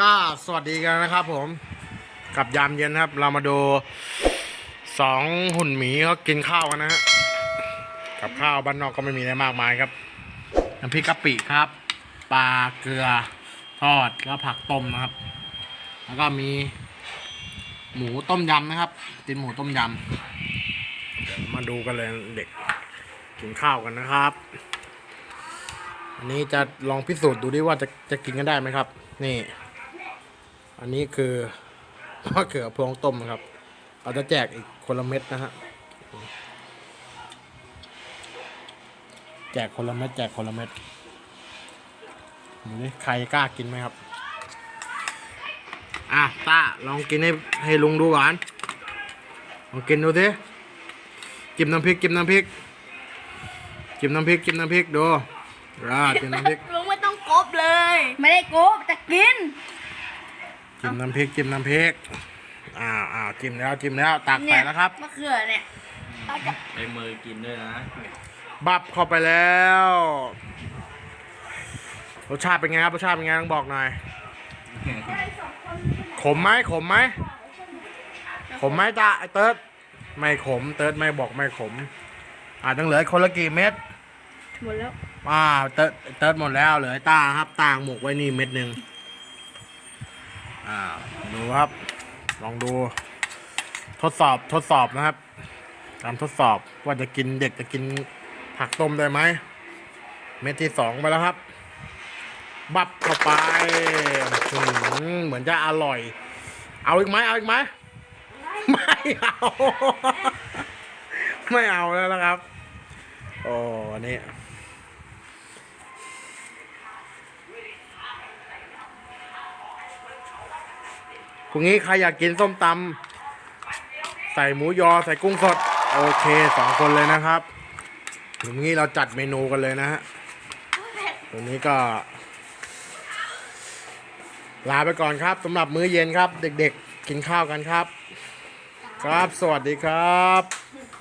ก็สวัสดีกันนะครับผมกับยามเย็นครับ เรามาดูสองหุ่นหมีเขากินข้าวกันนะฮะกับข้าวบ้านนอกก็ไม่มีอะไรมากมายครับน้ำพริกกะปิครับปลาเกลือทอดแล้วผักต้มนะครับ แล้วก็มีหมูต้มยำนะครับกินหมูต้มยำมาดูกันเลยเด็กกินข้าวกันนะครับ อันนี้จะลองพิสูจน์ดูดิว่าจะจะกินกันได้ไหมครับ นี่ อันนี้คือมะเขือพวงต้มครับเราจะแจกอีกคนละเม็ดนะฮะแจกคนละเม็ดแจกคนละเม็ดดูนี่ใครกล้ากินไหมครับ อะต้าลองกินให้ให้ลุงดูหวานลองกินดูสิจิ้มน้ำพริกจิ้มน้ำพริกจิ้มน้ำพริกจิ้มน้ำพริกดูอ่าจิ้มน้ำพริกลุงไม่ต้องกบเลย ไม่ได้กบจะกิน จิ้มน้ำพริกจิ้มน้ำพริกอ้าวอ้าวจิ้มแล้วจิ้มแล้วตักใส่แล้วครับ มะเขือเนี่ยเราจะไปมือกินด้วยนะบับเข้าไปแล้วรสชาติเป็นไงครับรสชาติเป็นไงต้องบอกหน่อยขมไหมขมไหมขมไหมจ้าไอเติร์ดไม่ขม เติร์ดไม่บอกไม่ขม อ่าต้องเหลือคนละกี่เม็ดหมดแล้วอ่าเติร์ดเติร์ดหมดแล้วเหลือไอ้ตาครับตางหมกไว้นี่เม็ดหนึ่ง อ่าดูครับ ลองดู ทดสอบทดสอบนะครับการทดสอบว่าจะกินเด็กจะกินผักต้มได้ไหม เม็ดที่สองไปแล้วครับ บับเข้าไปเหมือนจะอร่อย เอาอีกไหมเอาอีกไหมไม่เอา ไม่เอาแล้วนะครับ โอ้อัน รุ่งนี้ใครอยากกินส้มตำใส่หมูยอใส่กุ้งสด โอเคสองคนเลยนะครับตรุ่งนี้เราจัดเมนูกันเลยนะฮะตรงนี้ก็ ลาไปก่อนครับสำหรับมื้อเย็นครับ เด็กๆ กินข้าวกันครับ ครับสวัสดีครับ